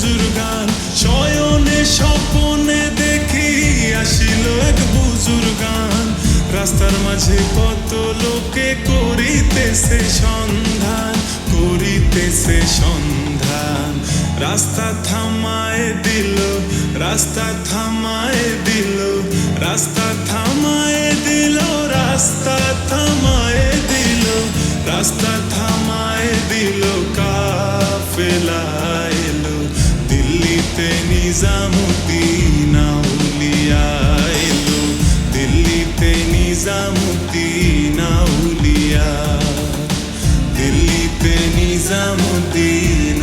বুজুর্গান স্বপনে দেখি আসিল এক বুজুর রাস্তার মাঝে কত লোকে করিতেছে সন্ধান করিতেছে সন্ধান। রাস্তা থামায় দিল, রাস্তা থামায় নিজামুদ্দিন আউলিয়া এলো দিল্লিতে নিজামুদ্দিন আউলিয়া দিল্লিতে নিজামুদ্দিন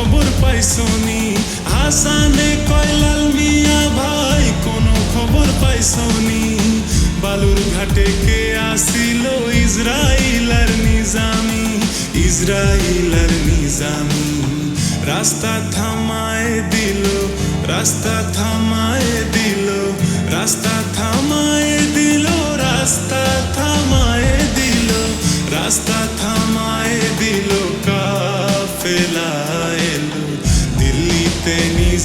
খবর পাইছনি হাসানে কয়লাল মিয়া ভাই, কোনো খবর পাইছনি বালুর ঘাটে কে আসিল ইসরাইল আর নিজামি ইসরাইল আর নিজামি। রাস্তা থামায় দিল, রাস্তা থামায় দিল, রাস্তা থামায় দিল, রাস্তা থামায় দিল, রাস্তা থামায় দিল কাফেলা।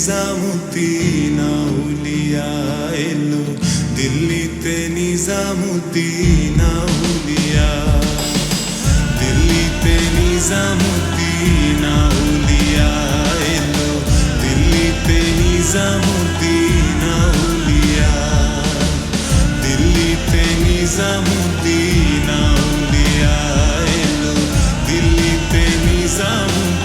নিজামুদ্দিন আউলিয়া এলো দিল্লিতে নিজামুদ্দিন আউলিয়া দিল্লিতে নিজামুদ্দিন আউলিয়া এলো দিল্লিতে নিজামুদ্দিন আউলিয়া দিল্লিতে নিজামুদ্দিন আউলিয়া এলো দিল্লিতে নিজাম